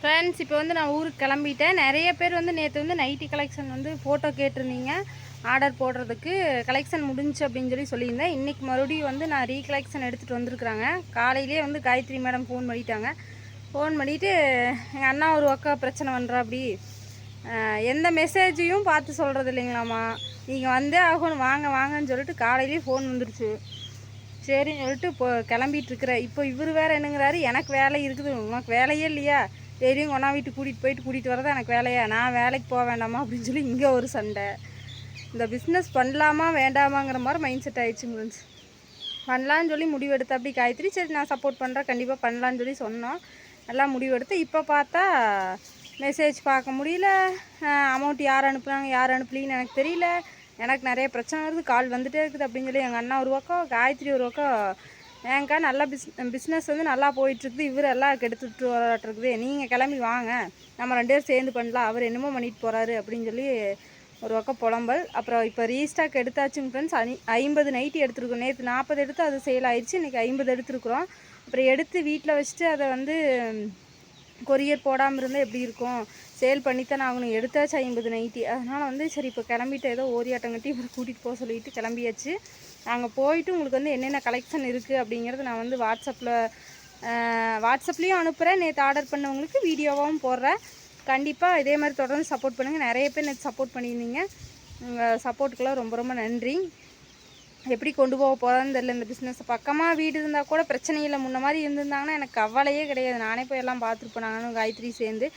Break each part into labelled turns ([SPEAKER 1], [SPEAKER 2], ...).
[SPEAKER 1] Friends இப்போ வந்து நான் ஊருக்கு கிளம்பிட்டேன். நிறைய பேர் வந்து நேற்று வந்து நைட்டி கலெக்ஷன் வந்து ஃபோட்டோ கேட்டிருந்தீங்க. ஆர்டர் போடுறதுக்கு கலெக்ஷன் முடிஞ்சு அப்படின்னு சொல்லி சொல்லியிருந்தேன். இன்றைக்கி மறுபடியும் வந்து நான் ரீகலெக்ஷன் எடுத்துகிட்டு வந்திருக்கிறாங்க. காலையிலே வந்து காயத்ரி மேடம் ஃபோன் பண்ணிட்டாங்க. ஃபோன் பண்ணிவிட்டு எங்கள் அண்ணா ஒரு அக்கா பிரச்சனை பண்ணுறா அப்படி. எந்த மெசேஜையும் பார்த்து சொல்கிறது இல்லைங்களாம்மா. நீங்கள் வந்தே ஆகணும். வாங்க வாங்கன்னு சொல்லிட்டு காலையிலேயே ஃபோன் வந்துருச்சு. சரின்னு சொல்லிட்டு இப்போ கிளம்பிகிட்ருக்குறேன் இப்போ இவர் வேற என்னங்கிறாரு. எனக்கு வேலை இருக்குது. உனக்கு வேலையே இல்லையா? டெய்லியும் ஒன்றா வீட்டுக்கு கூட்டிகிட்டு போயிட்டு கூட்டிகிட்டு வரதான் எனக்கு வேலையா? நான் வேலைக்கு போக வேண்டாமா அப்படின்னு சொல்லி இங்கே ஒரு சண்டை. இந்த பிஸ்னஸ் பண்ணலாமா வேண்டாமாங்கிற மாதிரி மைண்ட் செட் ஆயிடுச்சுங்க ஃப்ரெண்ட்ஸ் பண்ணலான்னு சொல்லி முடிவெடுத்து அப்படி காயத்ரி சரி நான் சப்போர்ட் பண்ணுறேன் கண்டிப்பாக பண்ணலான்னு சொல்லி சொன்னோம். எல்லாம் முடிவெடுத்து இப்போ பார்த்தா மெசேஜ் பார்க்க முடியல. அமௌண்ட் யார் அனுப்புனாங்க யார் அனுப்பலின்னு எனக்கு தெரியல. எனக்கு நிறைய பிரச்சனை வருது கால் வந்துகிட்டே இருக்குது அப்படின்னு சொல்லி எங்கள் அண்ணா ஒரு பக்கம் காயத்ரி ஒரு பக்கம் ஏங்கா நல்லா பிஸ் பிஸ்னஸ் வந்து நல்லா போயிட்டுருக்குது. இவர் எல்லாம் கெடுத்துட்டு வராட்டிருக்குது. நீங்கள் கிளம்பி வாங்க. நம்ம ரெண்டு பேரும் சேர்ந்து பண்ணலாம். அவர் என்னமோ பண்ணிட்டு போகிறாரு அப்படின்னு சொல்லி ஒரு பக்கம் புலம்பல். அப்புறம் இப்போ ரீஸ்டாக் எடுத்தாச்சுங்க ஃப்ரெண்ட்ஸ் அனி ஐம்பது நைட்டி எடுத்துருக்கோம். நேற்று நாற்பது எடுத்து அது சேல் ஆயிடுச்சு இன்றைக்கி ஐம்பது எடுத்துருக்குறோம். அப்புறம் எடுத்து வீட்டில் வச்சுட்டு அதை வந்து கொரியர் போடாமல் இருந்தால் எப்படி இருக்கும்? சேல் பண்ணித்தான் ஆகணும். எடுத்தாச்சு ஐம்பது நைட்டி. அதனால் வந்து சரி இப்போ கிளம்பிட்டு ஏதோ ஓரியாட்டம் கட்டி இவர் கூட்டிகிட்டு போக சொல்லிட்டு கிளம்பியாச்சு. நாங்கள் போயிட்டு உங்களுக்கு வந்து என்னென்ன கலெக்ஷன் இருக்குது அப்படிங்கிறத நான் வந்து வாட்ஸ்அப்பில் வாட்ஸ்அப்லேயும் அனுப்புகிறேன் நேற்று ஆர்டர் பண்ணவங்களுக்கு வீடியோவாகவும் போடுறேன். கண்டிப்பாக இதே மாதிரி தொடர்ந்து சப்போர்ட் பண்ணுங்கள் நிறைய பேர் நேற்று சப்போர்ட் பண்ணியிருந்தீங்க. உங்கள் சப்போர்ட்டுக்கெல்லாம் ரொம்ப ரொம்ப நன்றி. எப்படி கொண்டு போக போகிறதுன்னு தெரில இந்த பிஸ்னஸ் பக்கமாக வீடு இருந்தால் கூட பிரச்சனை இல்லை. முன்ன மாதிரி இருந்திருந்தாங்கன்னா எனக்கு கவலையே கிடையாது. நானே போய் எல்லாம் பார்த்துருப்பேன் நானும் காயத்ரி சேர்ந்து.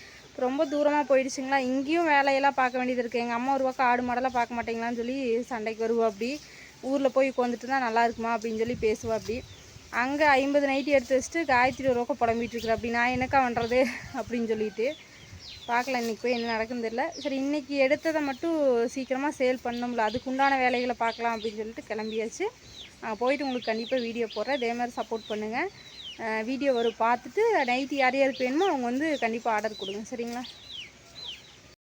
[SPEAKER 1] ரொம்ப தூரமாக போயிடுச்சுங்களா? இங்கேயும் வேலையெல்லாம் பார்க்க வேண்டியது இருக்குது எங்கள் அம்மா ஒரு பக்கம் ஆடு மாடெல்லாம் பார்க்க மாட்டேங்களான்னு சொல்லி சண்டைக்கு வருவா அப்படி. ஊரில் போய் உட்காந்துட்டு தான் நல்லா இருக்குமா அப்படின்னு சொல்லி பேசுவா அப்படி. அங்கே ஐம்பது நைட்டி எடுத்து வச்சுட்டு காயத்ரி ஒரு பக்கம் அப்படி நான் என்னக்கா பண்ணுறது அப்படின்னு சொல்லிட்டு. பார்க்கலாம் இன்றைக்கி போய் என்ன நடக்குன்னு தெரில சரி இன்றைக்கி எடுத்ததை மட்டும் சீக்கிரமாக சேல் பண்ணோம்ல அதுக்குண்டான வேலைகளை பார்க்கலாம் அப்படின்னு சொல்லிட்டு கிளம்பியாச்சு. நான் போயிட்டு உங்களுக்கு கண்டிப்பாக வீடியோ போடுறேன். இதே மாதிரி சப்போர்ட் பண்ணுங்கள் வீடியோ வரும். பார்த்துட்டு நைட்டி யார் யாருக்கு வேணுமோ அவங்க வந்து கண்டிப்பாக ஆர்டர் கொடுங்க. சரிங்களா?